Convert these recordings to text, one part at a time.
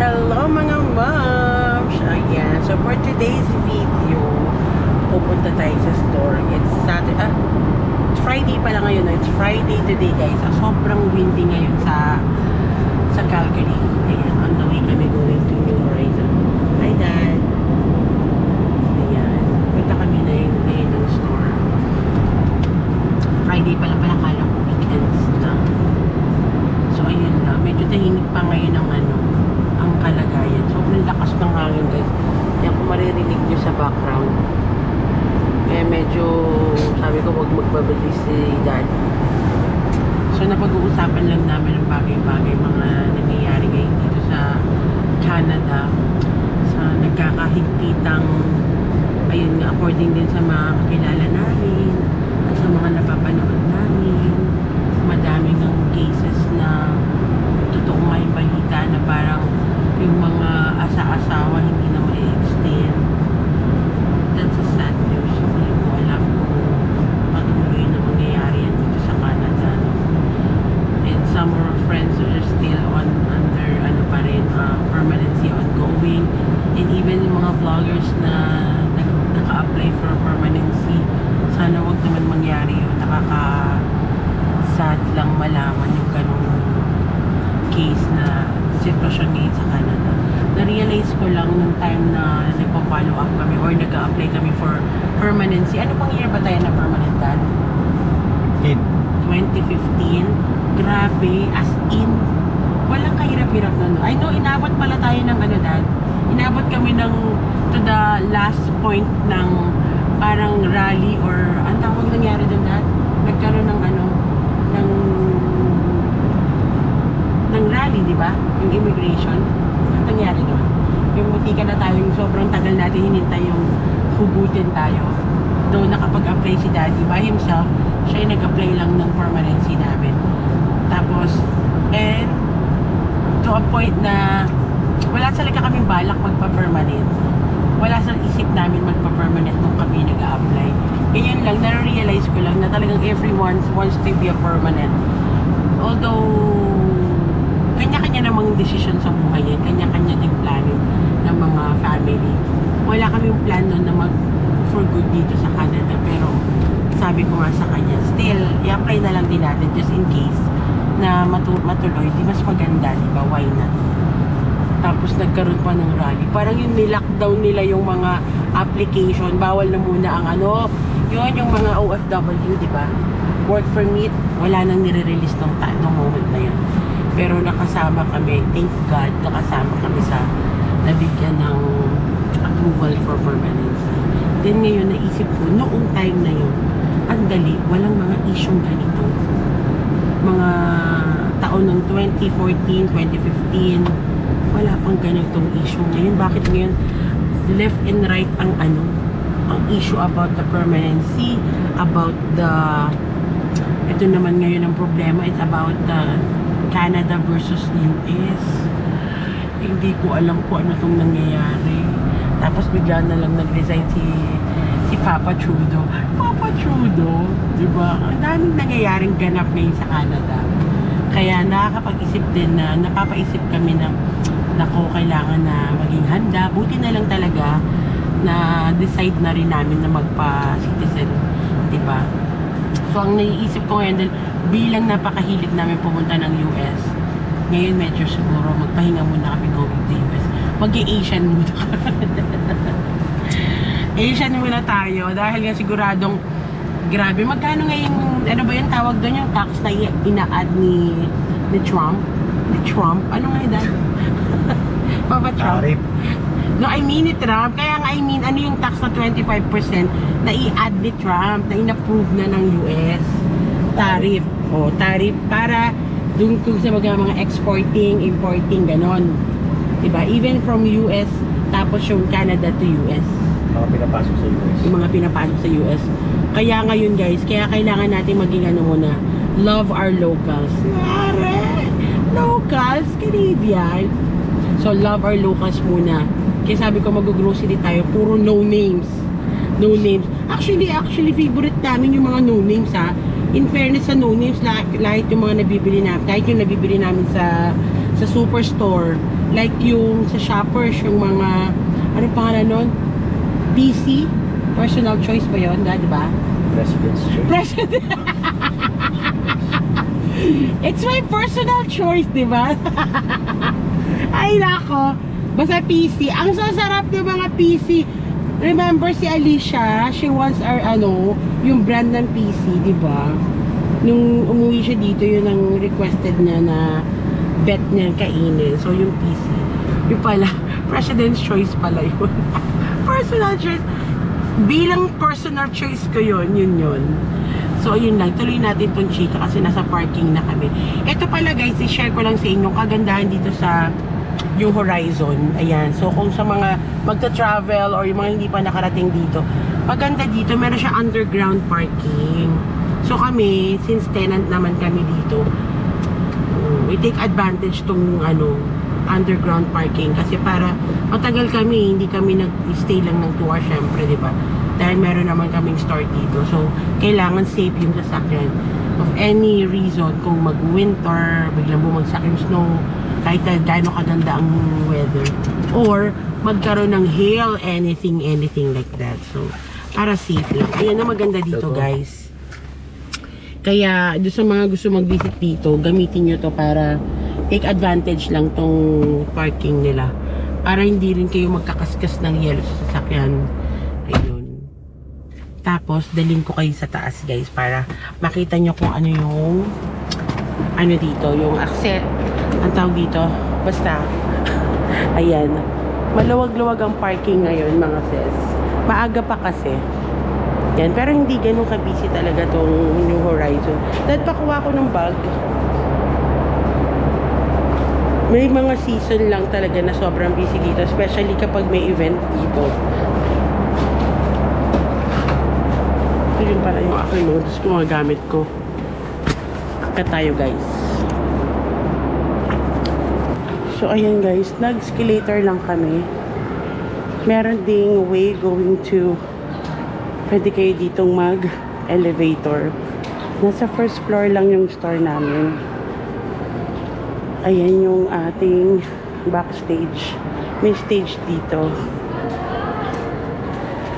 Hello mga moms! Ayan, so for today's video, pupunta tayo sa store. It's Saturday, ah, Friday pala ngayon. It's Friday today guys. Ah, sobrang windy ngayon sa sa Calgary. Ayan, on the way kami going to Horizon. Hi Dad! Ayan, punta kami na yung ngayon ng store. Friday pala pala kala ko weekends na. So ayun na, medyo tahimik pa ngayon ang ano, ang kalagayan. Sobrang lakas ng hangin guys. Yan kung maririnig nyo sa background. Kaya medyo, sabi ko wag magbabalik si daddy. So napag-uusapan lang namin ng bagay-bagay mga nangyayari ngayon dito sa Canada. Sa nagkakahigpitang, ayun nga, according din sa mga kakilala namin, at sa mga napapanood namin, madami ng cases na totoo nga yung balita na parang yung mga asa-asawa hindi na ma-extend. That's a sad news. Hindi ko alam kung patuloy na mangyayari yan dito sa Canada. No? And some of our friends are still on under ano pa rin, uh, permanency ongoing. And even yung mga vloggers na nag- naka-apply for permanency, sana wag naman mangyari yun. Nakaka sad lang malaman yung ganong case na sitwasyon ngayon sa Canada. Na-realize ko lang nung time na nagpa-follow up kami or nag-apply kami for permanency. Ano pang year ba tayo na permanent dad? In. 2015. Grabe, as in, walang kahirap-hirap na no. I know, inabot pala tayo ng ano dad. Inabot kami ng to the last point ng parang rally or ang tawag nangyari doon dad? Nagkaroon ng ano, ng ng rally, di ba? Yung immigration. Ano nangyari doon? Yung butika na tayo, yung sobrang tagal natin hinintay yung hugutin tayo. Though nakapag-apply si daddy by himself, siya yung nag-apply lang ng permanency namin. Tapos, and to a point na wala talaga kaming balak magpa-permanent. Wala sa isip namin magpa-permanent nung kami nag-a-apply. Ganyan lang, na-realize ko lang na talagang everyone wants to be a permanent. Although, kanya-kanya namang desisyon sa buhay yan. Kanya-kanya din plano ng mga family. Wala kaming plan nun na mag for good dito sa Canada. Pero, sabi ko nga sa kanya, still, i-apply na lang din natin just in case na matu- matuloy. Di mas maganda, di ba? Why not? Tapos nagkaroon pa ng rally. Parang yung nilockdown nila yung mga application. Bawal na muna ang ano. Yun, yung mga OFW, di ba? Work permit, wala nang nire-release ng, ta- ng moment na yun. Pero nakasama kami, thank God, nakasama kami sa nabigyan ng approval for permanency. Then ngayon, naisip ko, noong time na yun, ang dali, walang mga isyong ganito. Mga taon ng 2014, 2015, wala pang ganitong issue ngayon. Bakit ngayon left and right ang ano, ang issue about the permanency, about the ito naman ngayon ang problema, it's about the Canada versus US. Hindi ko alam kung ano tong nangyayari. Tapos bigla na lang nag-resign si si Papa Trudeau. Papa Trudeau, di ba? Ang daming nangyayaring ganap ngayon sa Canada. Kaya nakakapag-isip din na napapaisip kami na nako, kailangan na maging handa. Buti na lang talaga na decide na rin namin na magpa-citizen, di ba? So, ang naiisip ko ngayon, dahil bilang napakahilig namin pumunta ng US, ngayon medyo siguro magpahinga muna kami going to US. Mag-Asian muna Asian muna tayo dahil nga siguradong grabe. Magkano nga yung, ano ba yung tawag doon yung tax na ina-add ni, ni Trump? Ni Trump? Ano nga yun? Papa Trump? Tarif. No, I mean ni Trump. Kaya nga, I mean, ano yung tax na 25% na i-add ni Trump na in-approve na ng US? Tariff. O, tariff para dun kung sa mga, mga exporting, importing, ganon. Diba? Even from US, tapos yung Canada to US. Mga pinapasok sa US. Yung mga pinapasok sa US. Kaya ngayon guys, kaya kailangan natin maging ano muna, love our locals. Yare! Locals, Canadian. So, love our locals muna. Kaya sabi ko, mag-grocery tayo, puro no names. No names. Actually, actually, favorite namin yung mga no names ha. In fairness sa no names, lahat, lahat yung mga nabibili namin, kahit yung nabibili namin sa sa superstore. Like yung sa shoppers, yung mga, ano pangalan nun? PC? Personal choice ba yun? Di ba? President's choice. President. It's my personal choice, di ba? Ay, nako. Basta PC. Ang sasarap ng mga PC. Remember si Alicia, she wants our, ano, yung brand ng PC, di ba? Nung umuwi siya dito, yun ang requested niya na bet niya kainin. So, yung PC. Yung pala, President's Choice pala yun. personal choice. Bilang personal choice ko yun, yun yun. So, yun lang. Tuloy natin tong chika kasi nasa parking na kami. Ito pala guys, i-share ko lang sa inyo kagandahan dito sa yung horizon. Ayan. So, kung sa mga magta-travel or yung mga hindi pa nakarating dito, maganda dito, meron siya underground parking. So, kami, since tenant naman kami dito, we take advantage tong ano, underground parking kasi para matagal kami, hindi kami nag-stay lang ng 2 hours syempre, di ba? Dahil meron naman kaming store dito. So, kailangan safe yung sasakyan. Of any reason, kung mag-winter, biglang bumagsak yung snow, kahit na gaano kaganda ang weather. Or, magkaroon ng hail, anything, anything like that. So, para safe lang. Ayan ang maganda dito, guys. Kaya, doon sa mga gusto mag-visit dito, gamitin nyo to para take advantage lang tong parking nila. Para hindi rin kayo magkakaskas ng yelo sa sasakyan. Ayun. Tapos, dalhin ko kayo sa taas, guys, para makita nyo kung ano yung ano dito, yung access. Ang tawag dito, basta, ayan. Maluwag-luwag ang parking ngayon, mga sis. Maaga pa kasi. Yan, pero hindi ganun ka-busy talaga tong New Horizon. Dahil pakuha ko ng bag. May mga season lang talaga na sobrang busy dito, especially kapag may event dito. Ito yun pala yung aking mga gamit ko. Akit tayo guys. So ayan guys, nag-escalator lang kami. Meron ding way going to pwede kayo ditong mag-elevator. Nasa first floor lang yung store namin. Ayan yung ating backstage. May stage dito.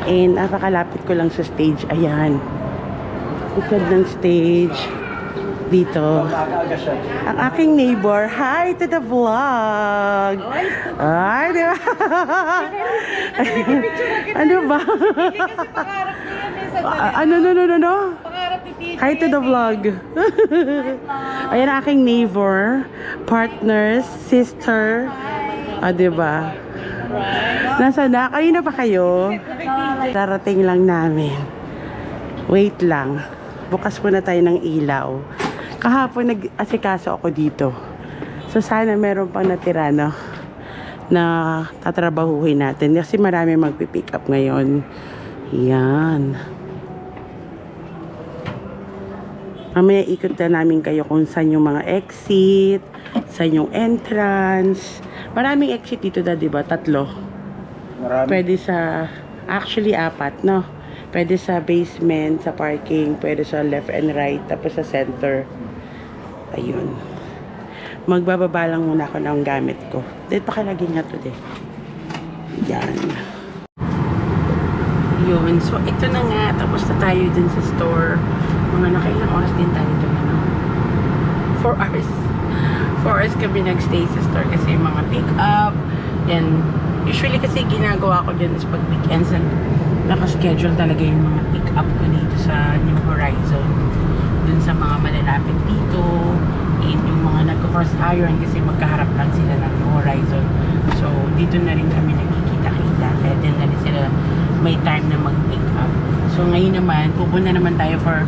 And napakalapit ko lang sa stage. Ayan. Likod ng stage. Dito. Ang aking neighbor, hi to the vlog! Ay, di ba? ano ba? Ah, ano, no, no, no, no? Hi to the vlog. Ayan aking neighbor, partners, sister. Ah, di ba? Nasa na? Kayo na pa kayo? Darating lang namin. Wait lang. Bukas muna tayo ng ilaw. Kahapon nag-asikaso ako dito. So sana meron pang natira no, na tatrabahuhin natin. Kasi marami magpipick up ngayon. Yan. Mamaya ikot na namin kayo kung saan yung mga exit, saan yung entrance. Maraming exit dito na, di ba? Tatlo. Marami. Pwede sa, actually apat, no? Pwede sa basement, sa parking, pwede sa left and right, tapos sa center. Ayun. Magbababa lang muna ako ng gamit ko. Dito pakalagay nga to, de. Yan. Yun. So, ito na nga. Tapos na tayo dun sa store. Mga nakailang oras din tayo dun, ano? 4 hours. 4 hours kami nagstay sa store kasi mga pick up. Then, usually kasi ginagawa ko dyan is pag weekends and nakaschedule talaga yung mga pick up ko dito sa New Horizon. Dun sa mga malalapit dito. And yung mga nagko-cross iron kasi magkaharap lang sila ng New Horizon. So, dito na rin kami nagkikita-kita. Kaya din na rin sila may time na mag-pick up. So, ngayon naman, pupunta naman tayo for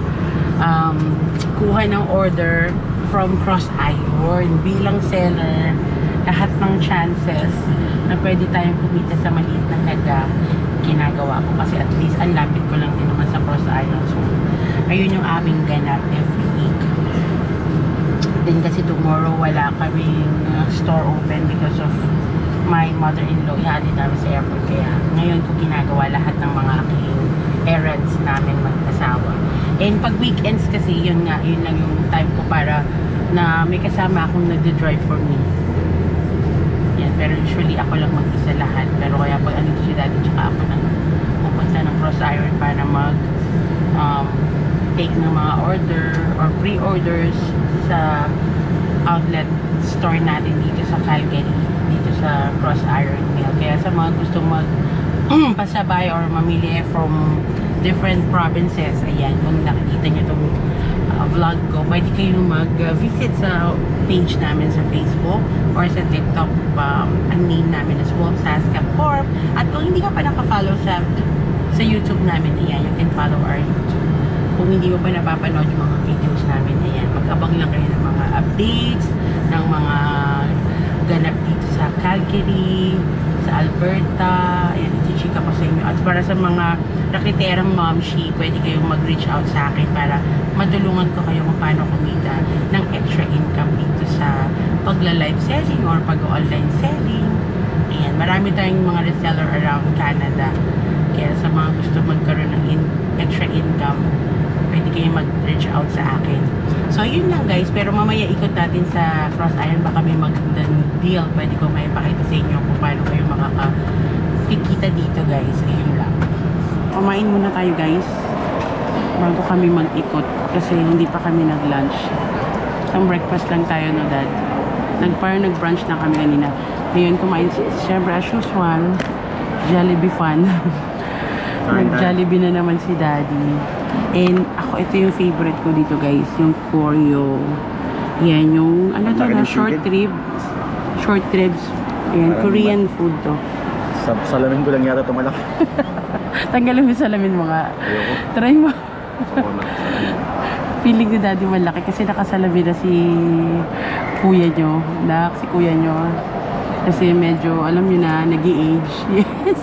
um, kuha ng order from Cross Iron bilang seller lahat ng chances na pwede tayong kumita sa maliit na halaga ginagawa ko. Kasi at least ang lapit ko lang din naman sa Cross Iron so ayun yung aming ganap every week. Then kasi tomorrow wala kaming uh, store open because of my mother-in-law. Ihali namin sa airport. Kaya ngayon ko ginagawa lahat ng mga aking errands namin mag-asawa and pag weekends kasi yun nga yun lang yung time ko para na may kasama akong nagde-drive for me Pero usually ako lang mag-isa lahat. Pero kaya pag andito si daddy tsaka ako nang pupunta ng Cross Iron para mag um, take ng mga order or pre-orders sa outlet store natin dito sa Calgary, dito sa Cross Iron Mill. Kaya sa mga gusto mag pasabay or mamili from different provinces, ayan, kung nakikita nyo itong uh, vlog ko, pwede kayong mag-visit sa page namin sa Facebook or sa TikTok. Um, ang name namin is Wolf Saska Corp. At kung hindi ka pa nakafollow sa sa YouTube namin, ayan, you can follow our YouTube. Kung hindi mo pa napapanood yung mga videos namin, ayan, mag-abang lang kayo ng mga updates, ng mga ganap dito sa Calgary, sa Alberta, ayan, itichika ko sa inyo. At para sa mga rakiterang momshi, pwede kayong mag-reach out sa akin para matulungan ko kayo kung paano kumita ng extra income dito sa pagla-live selling or pag-online selling. Ayan, marami tayong mga reseller around Canada. Kaya sa mga gusto magkaroon ng in- extra income, pwede kayong mag-reach out sa akin. So, yun lang guys. Pero mamaya ikot natin sa Cross Iron. Baka may magandang deal. Pwede ko may pakita sa inyo kung paano kayo makakakikita dito guys. Ayun lang. Kumain muna tayo guys. Bago kami mag-ikot. Kasi hindi pa kami nag-lunch. Isang breakfast lang tayo no dad. Nag, parang nag-brunch na kami kanina. Ngayon kumain, syempre as usual, Jollibee fan. Nag-Jollibee na naman si daddy. And ako, ito yung favorite ko dito guys. Yung Koryo. Yan, yung ano to na, short chicken. rib. Short ribs. Parang Korean food to. Sa salamin ko lang yata ito malaki. Tanggalin mo yung salamin mo nga. Ayoko. Try mo. Feeling ni daddy malaki kasi nakasalamin na si kuya nyo. Nak, si kuya nyo. Kasi medyo, alam nyo na, nag age Yes.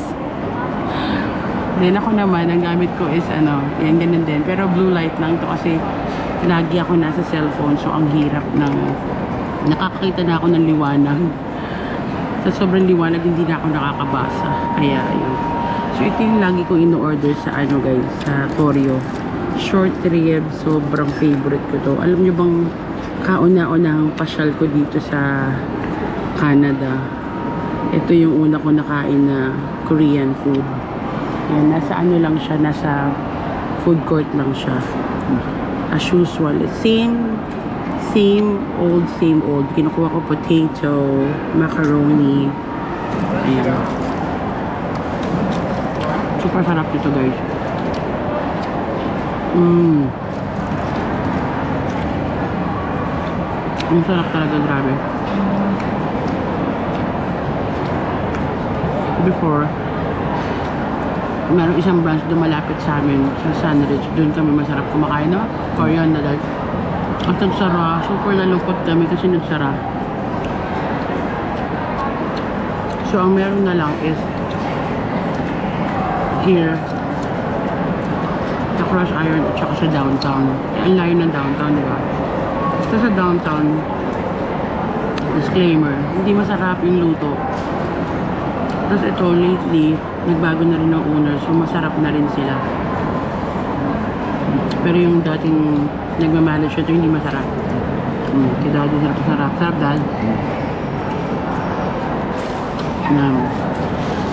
Then ako naman, ang gamit ko is ano, yan ganun din. Pero blue light lang to kasi lagi ako nasa cellphone so ang hirap ng nakakakita na ako ng liwanag. Sa sobrang liwanag, hindi na ako nakakabasa. Kaya yun. So ito yung lagi kong in-order sa ano guys, sa Koryo. Short rib, sobrang favorite ko to. Alam nyo bang kauna-unahang pasyal ko dito sa Canada. Ito yung una ko nakain na Korean food. Yan, nasa ano lang siya, nasa food court lang siya. As usual, same, same old, same old. Kinukuha ko potato, macaroni. Ayan. Super sarap nito guys. Mmm. Ang sarap talaga, grabe. Before, meron isang branch doon malapit sa amin, sa Sunridge. Doon kami masarap kumakain, no? Korean na dahil. At nagsara, super nalungkot kami kasi nagsara. So, ang meron na lang is here, sa Cross Iron at saka sa downtown. Ang layo ng downtown, di ba? Basta sa downtown, disclaimer, hindi masarap yung luto. Tapos ito, lately, nagbago na rin ang owner, so masarap na rin sila. Pero yung dating nagmamanage ito, hindi masarap. Hmm, kaya daddy sarap sarap. Sarap dad. Na,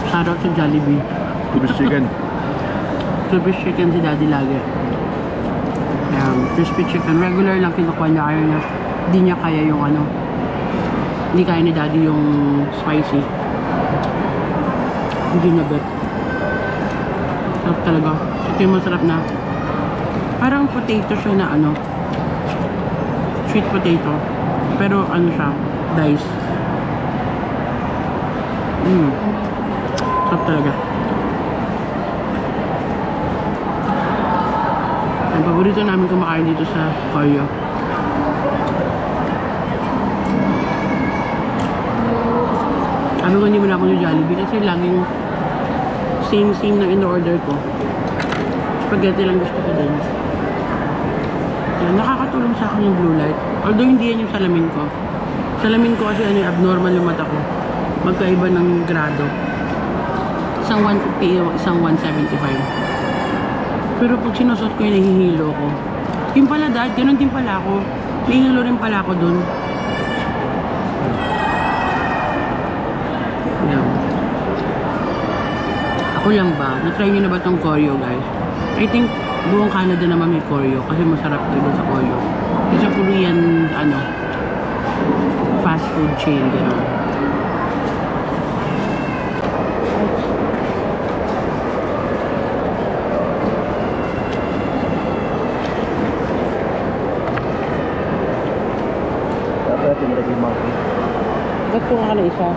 shoutout sa Jollibee. Kubis chicken. Crispy chicken si daddy lagi. Um, crispy chicken. Regular lang kinukuha niya. Ayaw niya. Hindi niya kaya yung ano. Hindi kaya ni daddy yung spicy. Hindi na bet. Sarap talaga. Ito yung masarap na. Parang potato siya na ano. Sweet potato. Pero ano siya. Dice. Mm. Sarap talaga. Paborito namin kumakain dito sa Koyo. Sabi ko hindi mo na ako yung Jollibee kasi laging same-same na in-order ko. Spaghetti lang gusto ko din. Yan, nakakatulong sa akin yung blue light. Although hindi yan yung salamin ko. Salamin ko kasi ano, abnormal yung mata ko. Magkaiba ng grado. Isang 150, isang 175. Pero pag sinusot ko yung nahihilo ko. Yung pala dad, ganun din pala ako. Nahihilo rin pala ako dun. Ayan. Ako lang ba? Na-try nyo na ba tong Koryo, guys? I think buong Canada naman may Koryo kasi masarap din sa Koryo. It's a Korean, ano, fast food chain, gano'n. Dapat natin lagi monkey. Ba't ko nga na isa?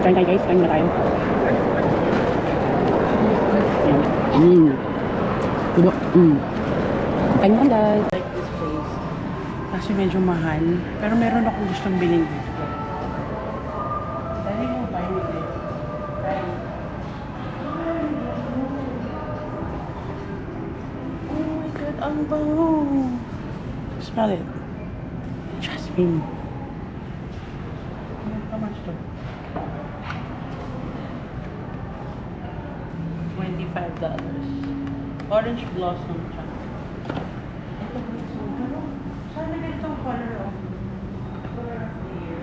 Kain tayo guys, kain na tayo. Yan. Mm. Diba? Mm. Kain na guys. Like this place. Kasi medyo mahal. Pero meron akong gustong bilhin dito. Dali mo ba yun? Kain. Oh my God, ang bango. Smell it. Jasmine. How much to? Twenty-five dollars. Orange blossom siya. Ito blossom. Pero, sana ganitong color oh. Color of the year.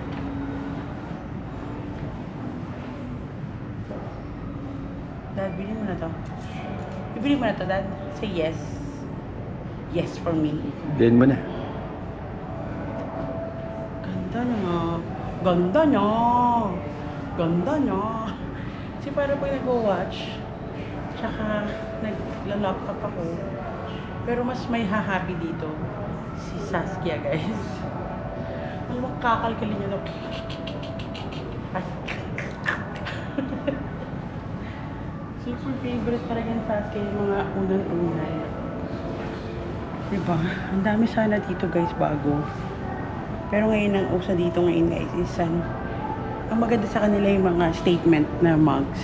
Dad, bilhin mo na to. Bibili mo na to, Dad. Say yes. Yes for me. Bilhin mo na. Ganda niya. Ganda niya. Ganda niya. Kasi para pag nag-watch, tsaka nagla-laptop ako, pero mas may hahappy dito, si Saskia, guys. Alam mo, kakalkalin niya favorite talaga ng Saskia yung mga unang-unay. Diba? Ang dami sana dito guys bago. Pero ngayon ang usa dito ngayon guys is ano, ang maganda sa kanila yung mga statement na mugs.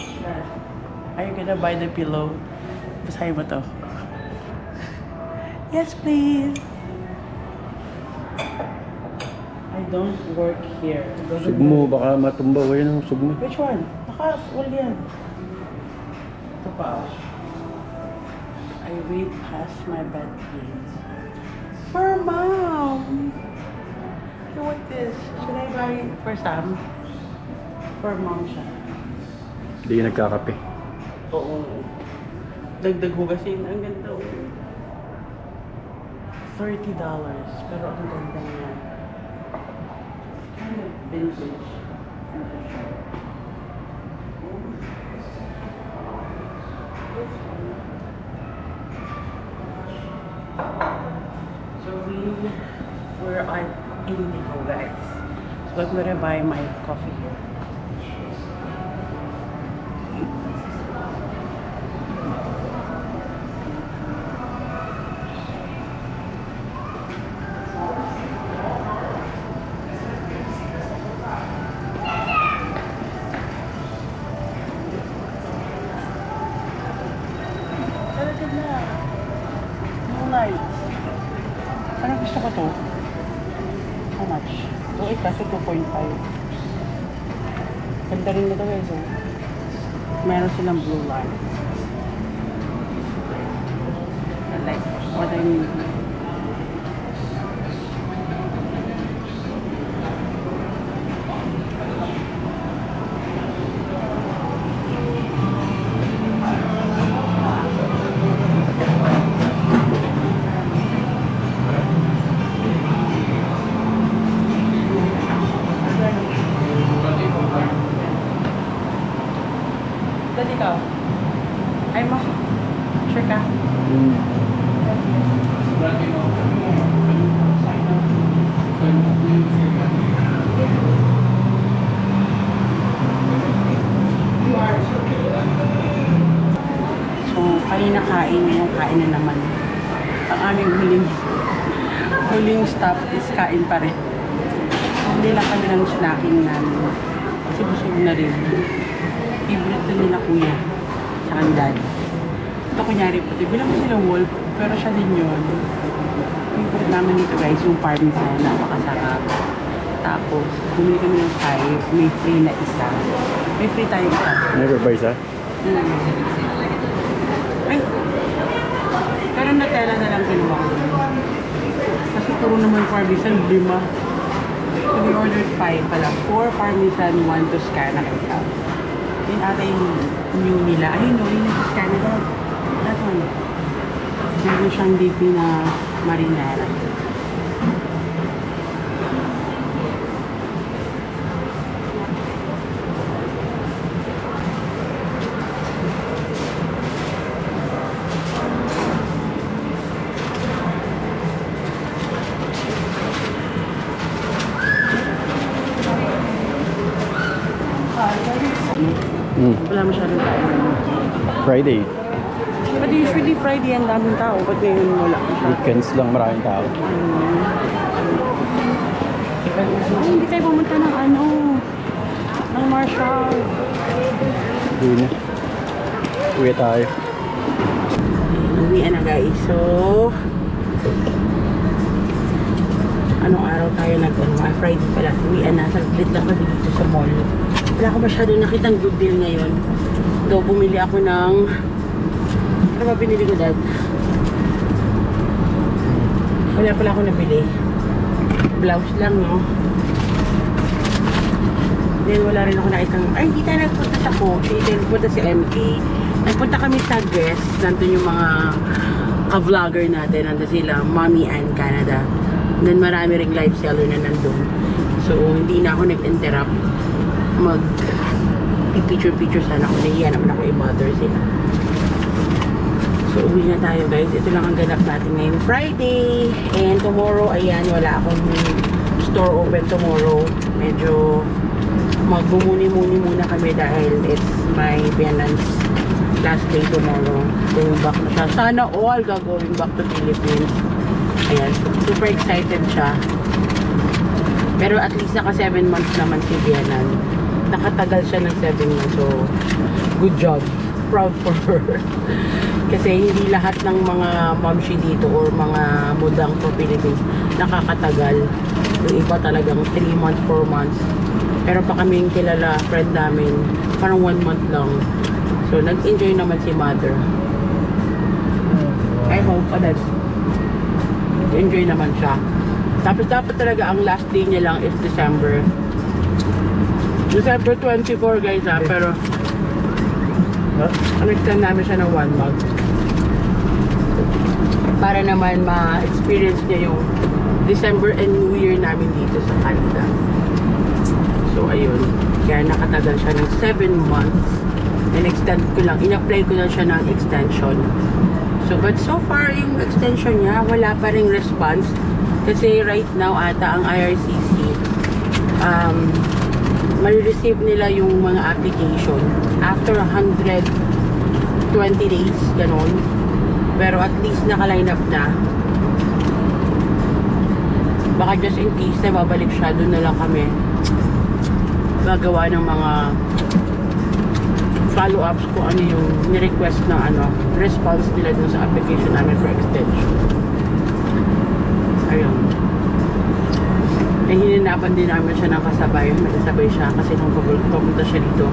This one. Are you gonna buy the pillow? Basahin mo to. Yes, please. I don't work here. Doesn't Sugmo, baka matumba. Ayan ang sugmo. Which one? Naka-wall yan. Ito pa. I read past my bedtime. For mom! So what this? Should I buy it for Sam? For mom siya. Hindi ka nagkakape. Oo. Dagdag hugasin. Ang ganda. oh. $30. Pero ang ganda niya. Kind of vintage. So we were at Indigo, guys. So I'm gonna buy my coffee here. Ganda rin nito guys. Oh. Meron silang blue light. I like what I mean. Dali ka. Ay mo. Sure ka? Hmm. So, kanina kain, ngayon kain na naman. Ang aming huling, huling stop is kain pa rin. Hindi lang kami ng snacking namin. Kasi busog na rin. Favorite to nila kuya. Sa kan dad. Ito kunyari po. Bilang mo sila wolf, pero siya din yun. Favorite namin dito guys, yung parmesan. Napakasarap. Tapos, bumili kami ng five. May free na isa. May free tayo isa. Never buy sa? Mm. Ay. Pero Nutella na lang kinuha ko. Kasi puro naman parmesan, lima. So we ordered five pala. Four parmesan, one Toscana isa. Yun ata yung new nila. Ayun no, yung Toscana daw. That one. Meron siyang beef na marinara. Friday. But usually Friday ang daming tao. Ba't ngayon wala Weekends lang maraming tao. Ay, hindi tayo pumunta ng ano, ng Marshall. Uwi na. Uwi tayo. Uwian na guys. So, anong araw tayo nag ano, ah, Friday pala. Uwian na. Saglit lang kami dito sa mall. Wala ko masyado nakitang good deal ngayon. Though, bumili ako ng ano ba binili ko dad? Wala pala ako nabili. Blouse lang, no? Then wala rin ako nakitang, ay hindi tayo nagpunta sa hindi tayo nagpunta sa MK. Nagpunta kami sa Guest, nandun yung mga ka-vlogger natin, nandun sila, Mommy and Canada. Then marami ring live seller na nandun. So hindi na ako nag-interrupt mag picture-picture sana ako. Nahiya naman ako i-bother sila. So, uwi na tayo guys. Ito lang ang ganap natin ngayon. Friday. And tomorrow, ayan, wala akong store open tomorrow. Medyo magbumuni-muni muna kami dahil it's my Vietnam's last day tomorrow. Going back na siya. Sana all going back to Philippines. Ayan, super excited siya. Pero at least naka 7 months naman si Vietnam. Nakatagal siya ng 7 months. So, good job. Proud for her. Kasi hindi lahat ng mga momshi dito or mga mudang for Philippines nakakatagal. Yung iba talagang 3 months, 4 months. Pero pa kaming kilala, friend namin, parang 1 month lang. So, nag-enjoy naman si mother. I hope, that's enjoy naman siya. Tapos dapat talaga ang last day niya lang is December. December 24 guys ha, pero Ano-extend namin siya ng one month. Para naman ma-experience niya yung December and New Year namin dito sa Canada. So, ayun. Kaya nakatagal siya ng 7 months. And extend ko lang. In-apply ko lang siya ng extension. So, but so far, yung extension niya, wala pa ring response. Kasi right now, ata ang IRCC, um, marireceive nila yung mga application after 120 days, ganon. Pero at least naka-line up na. Baka just in case na babalik siya, doon na lang kami gagawa ng mga follow-ups kung ano yung ni-request na ano, response nila dun sa application namin for extension. Ayun. Eh, hininapan din namin siya ng kasabay. May kasabay siya kasi nung pumunta siya dito,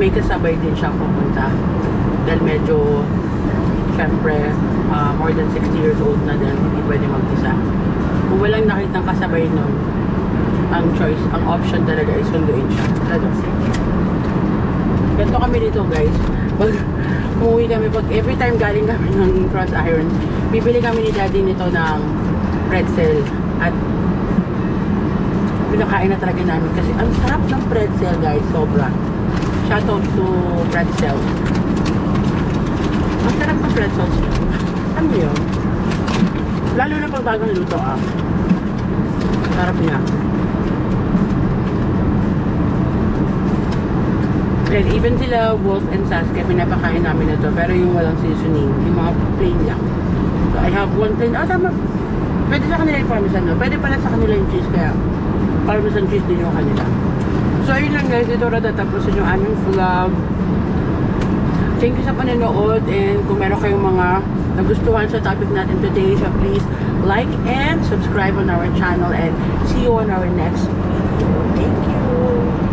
may kasabay din siya pumunta. Dahil medyo, syempre, ah, more than 60 years old na din, hindi pwede mag-isa. Kung walang nakitang kasabay nun, ang choice, ang option talaga is sunduin siya. Talaga. Ganito kami dito guys. Pag umuwi kami, pag every time galing kami ng Cross Iron, bibili kami ni daddy nito ng pretzel. At pinakain na talaga namin kasi ang sarap ng pretzel guys, sobra. Shoutout to pretzel. Ang sarap ng pretzel. Ano yun? Lalo na pag bagong luto ah. Sarap niya. And even sila Wolf and Sasuke, pinapakain namin na to. Pero yung walang seasoning, yung mga plain lang. So I have one plain. Ah, tama. Pwede sa kanila yung parmesan, no? Pwede pala sa kanila yung cheese, kaya parmesan and cheese din yung kanila. So, ayun lang guys. Dito na tatapusin yung aming vlog. Thank you sa panonood and kung meron kayong mga nagustuhan sa topic natin today, so please like and subscribe on our channel and see you on our next video. Thank you!